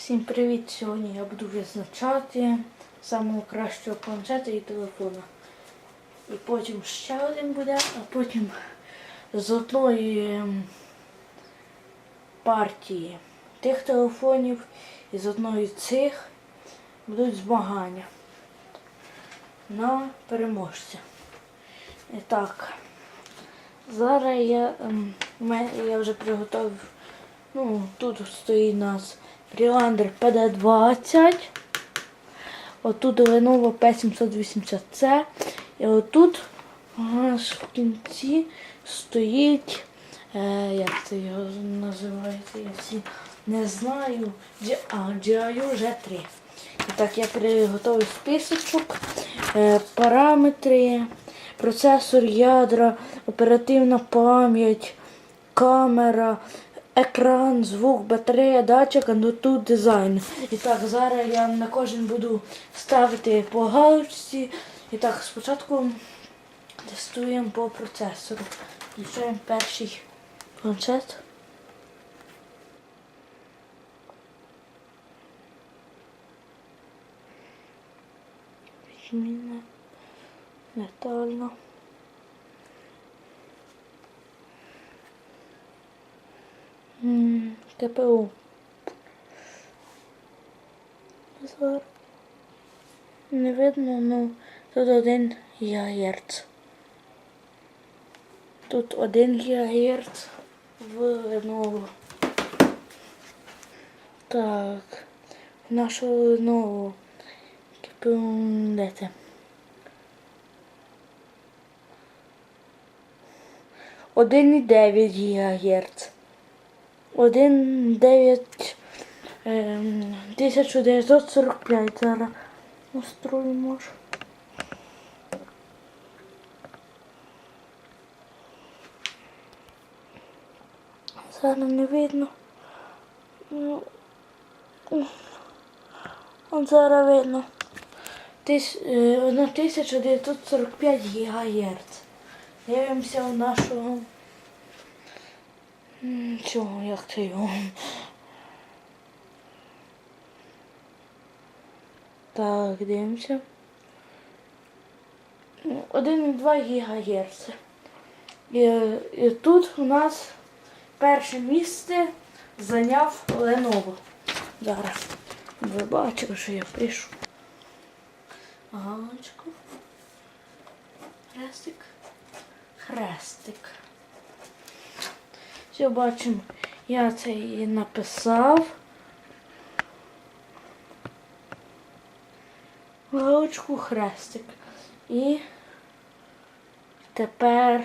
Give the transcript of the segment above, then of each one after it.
Всім привіт! Сьогодні я буду визначати самого кращого планшета і телефона. І потім ще один буде, а потім з одної ем, партії тих телефонів і з одної цих будуть змагання на переможця. І так, зараз я, ем, я вже приготував, ну, тут стоїть нас Freelander PD20. Отут Lenovo P780C. І отут у нас в кінці стоїть, е, як це його називається, я всі не знаю. А, GIU G3. І так, я приготував списочок, е, параметри, процесор ядра, оперативна пам'ять, камера, екран, звук, батарея, датчик, ну тут дизайн. І так, зараз я на кожен буду ставити по галочці. І так, спочатку тестуємо по процесору. Включаємо перший планшет. Відмінне. Детально. М, КПУ. Зараз. Не видно, ну тут один ГГц. Тут один ГГц в Lenovo. Так. в Нашу Lenovo. КПУ де? Один і дев'ять ГГц. 1,9 ем, 1945 зараз настроїмо. Зараз не видно. Ну, От зараз видно. Тис, е, 1945 ГГц. Дивимося у нашого Чого, як це його? Так, дивимося. Ну, 1,2 ГГц. І, і тут у нас перше місце зайняв Lenovo. Зараз. Ви бачили, що я пишу. Галочку. Хрестик. Хрестик. Все бачимо, я це і написав. Галочку хрестик. І тепер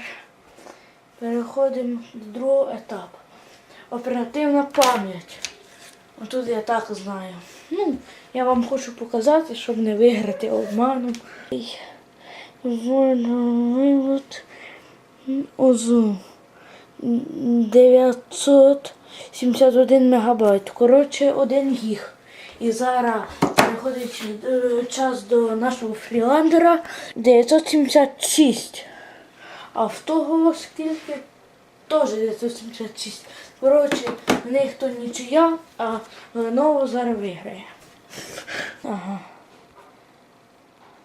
переходимо до другого етапу. Оперативна пам'ять. Отут я так знаю. Ну, я вам хочу показати, щоб не виграти обманом. Вивод ОЗУ. 971 мегабайт. Коротше, 1 гіг. І зараз переходить е, час до нашого фріландера 976. А в того скільки теж 976. Коротше, в них то нічия, а Lenovo зараз виграє. Ага.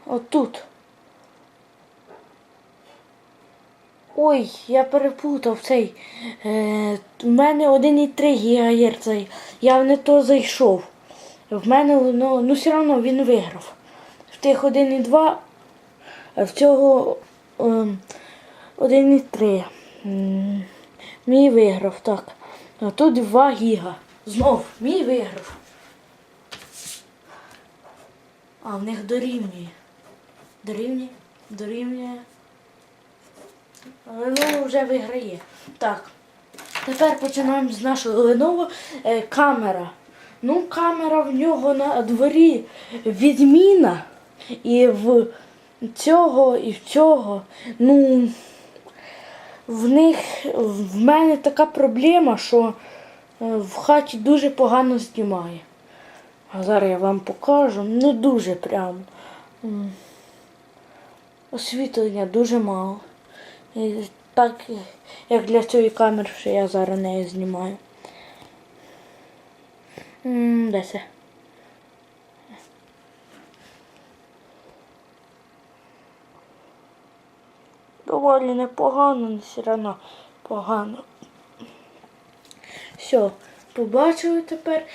Отут. Ой, я переплутав цей. Е, у мене 1,3 ГГц. Я не то зайшов. В мене ну, ну все одно він виграв. В тих 1,2, а в цього е, 1,3. М, Мій виграв, так. А тут 2 гіга. Знов, мій виграв. А в них дорівнює. Дорівнює, дорівнює. Lenovo вже виграє. Так. Тепер починаємо з нашого Lenovo. Е, камера. Ну, камера в нього на дворі відміна. І в цього, і в цього. Ну, в них в мене така проблема, що е, в хаті дуже погано знімає. А зараз я вам покажу. Не дуже прямо. Освітлення дуже мало. Так, як для цієї камери, що я зараз нею знімаю. Де це? Доволі непогано, але все одно погано. Все, побачили тепер.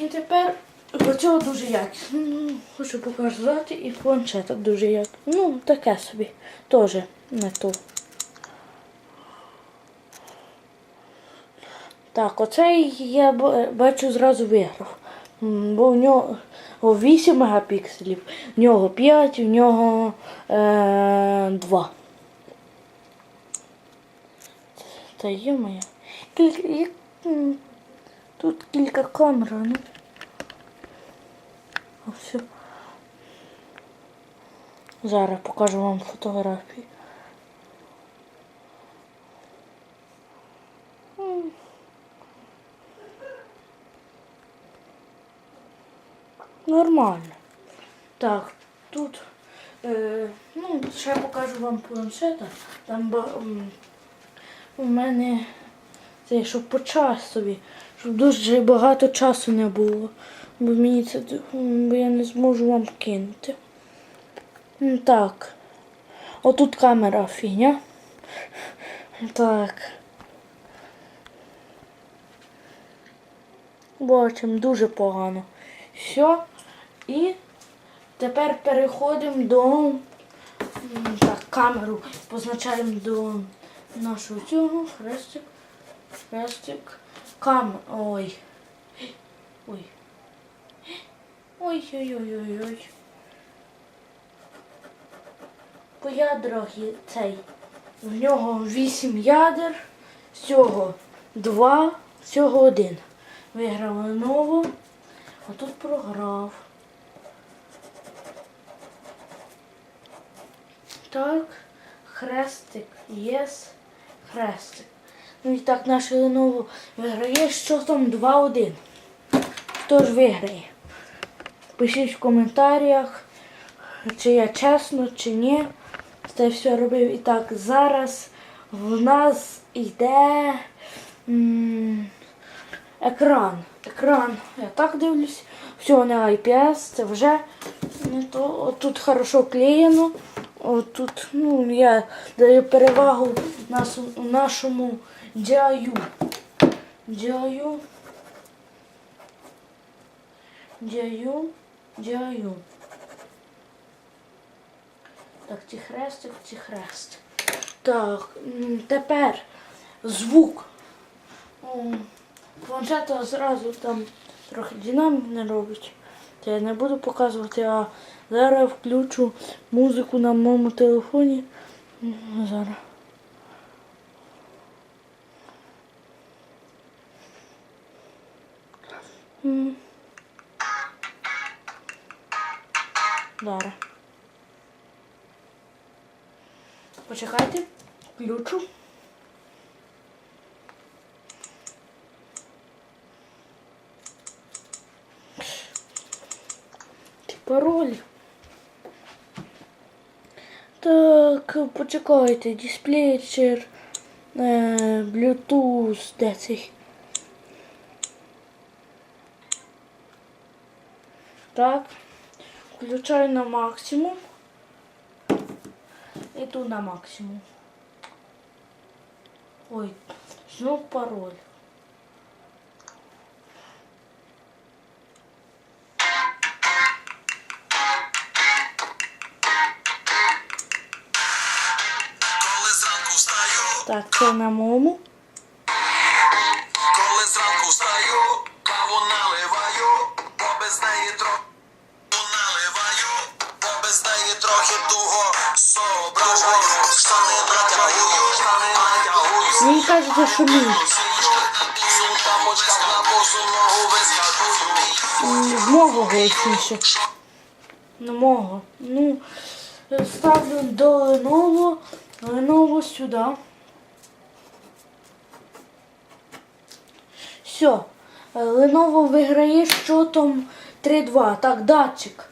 І тепер до цього дуже якісно. Хочу показати і планшеток дуже якісно. Ну, таке собі. Теж не то. Так, оцей я бачу зразу виграв. Бо в нього 8 мегапікселів, в нього 5, в нього е, 2. Та є моя. Тут кілька камер, ну. Все. Зараз покажу вам фотографії. Нормально. Так, тут е, ну, ще покажу вам планшета. Там у мене це щоб по часові, щоб дуже багато часу не було. Бо мені це бо я не зможу вам кинути. М, Так. Отут камера фігня. Так. Бачимо, дуже погано. Все. І тепер переходимо до так, камеру. Позначаємо до нашого цього. Хрестик. Хрестик. Кам. Ой. Ой. Ой-ой-ой-ой-ой. По ядрах цей. В нього 8 ядер, з цього 2, з цього 1. Виграв Lenovo, а тут програв. Так, хрестик, єс, хрестик. Ну і так наше Lenovo виграє, що там 2-1. Хто ж виграє? Пишіть в коментарях, чи я чесно, чи ні. Це все робив. І так, зараз в нас йде екран. Екран. Я так дивлюсь. Все не IPS, це вже не то. От тут хорошо клеєно. От тут, ну, я даю перевагу нашому DIU. DIU. DIU. DIU. Так, ці хрестик, ці хрест. Так, тепер звук. Планшета зразу там трохи динамік не робить. Та я не буду показувати, а зараз включу музику на моєму телефоні. Зараз. М. Зараз. Почекайте, включу. Пароль. Так, почекайте, дисплейчер, е, Bluetooth, де цей? Так, включаю на максимум. Иду на максимум. Ой, знов пароль. Так, це на моєму. Мені кажеться, що мій. В мого голосніше. На мого. Ну, ставлю до Lenovo. Lenovo сюди. Все. Lenovo виграє щотом 3-2. Так, датчик.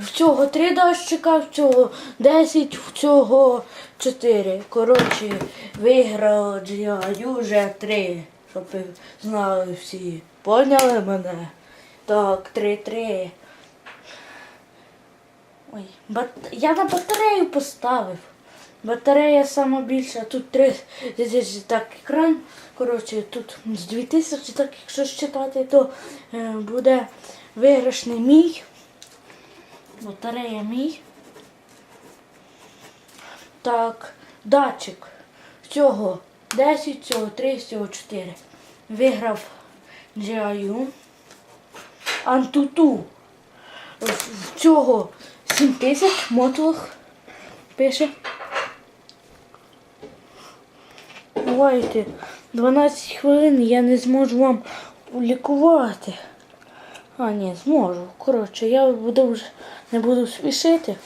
В цього 3 датчика, в цього 10, в цього 4. Коротше, виграв GIU вже 3. щоб ви знали всі. Поняли мене? Так, 3-3. Ой, бат... я на батарею поставив. Батарея сама більша, тут 3 тисячі так екран. Коротше, тут з 2000, так якщо считати, то е, буде виграшний мій. Батарея мій. Так, датчик. Цього 10, цього 3, цього 4. Виграв GIU. Антуту. В цього 7 тисяч мотлох пише. Бувайте, 12 хвилин я не зможу вам лікувати. А, ні, зможу. Коротше, я буду вже не буду спішити.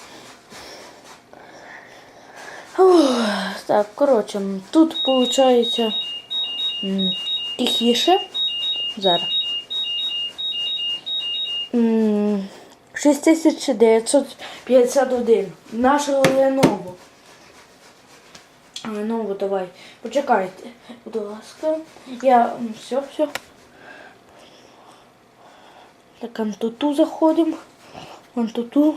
Ух, так, коротше, тут виходить тихіше. Зараз. 6951. Нашого Lenovo. Lenovo, давай. Почекайте, будь ласка. Я. Все, все. Так, антуту заходимо. Антуту.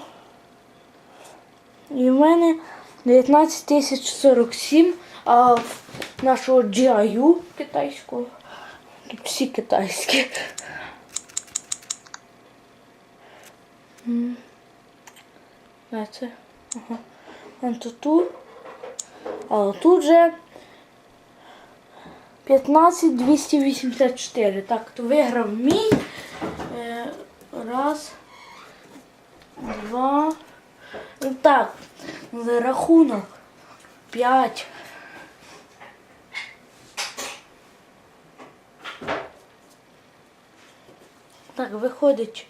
І в мене 19047, а в нашого GIU китайського. Тут всі китайські. А це? Ага. Антуту. А тут же 15284. Так, то виграв мій. Е, Раз. Два. Ну так, рахунок. П'ять. Так, виходить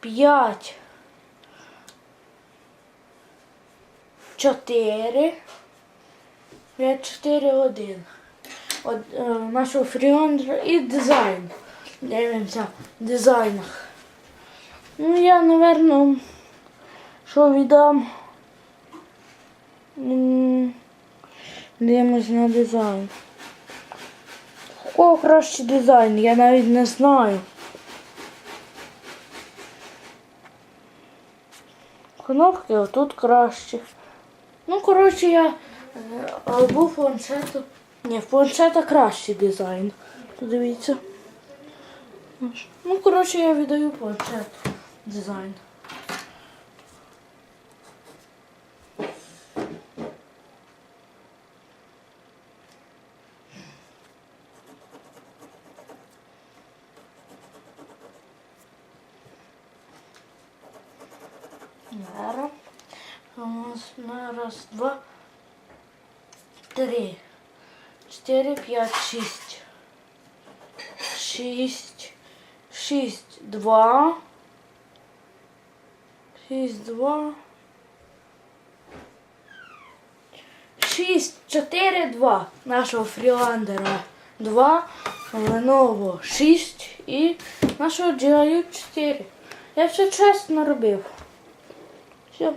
п'ять. Чотири. П'ять, чотири, один. От, е, нашого фріондра і дизайн. Дивимося в дизайнах. Ну, я, напевно, що віддам. Дивимось на дизайн. У кого кращий дизайн, я навіть не знаю. Кнопки отут кращі. Ну, коротше, я е, або планшету. Ні, в планшета кращий дизайн. Подивіться. Ну, коротше, я віддаю планшет дизайн. Зараз. У нас на раз, два, три, чотири, п'ять, шість. Шість. Шість, два. Шість, два. Шість, чотири, два. Нашого фріландера. Два. Lenovo 6 і нашого GIU 4. Я все чесно робив. Все.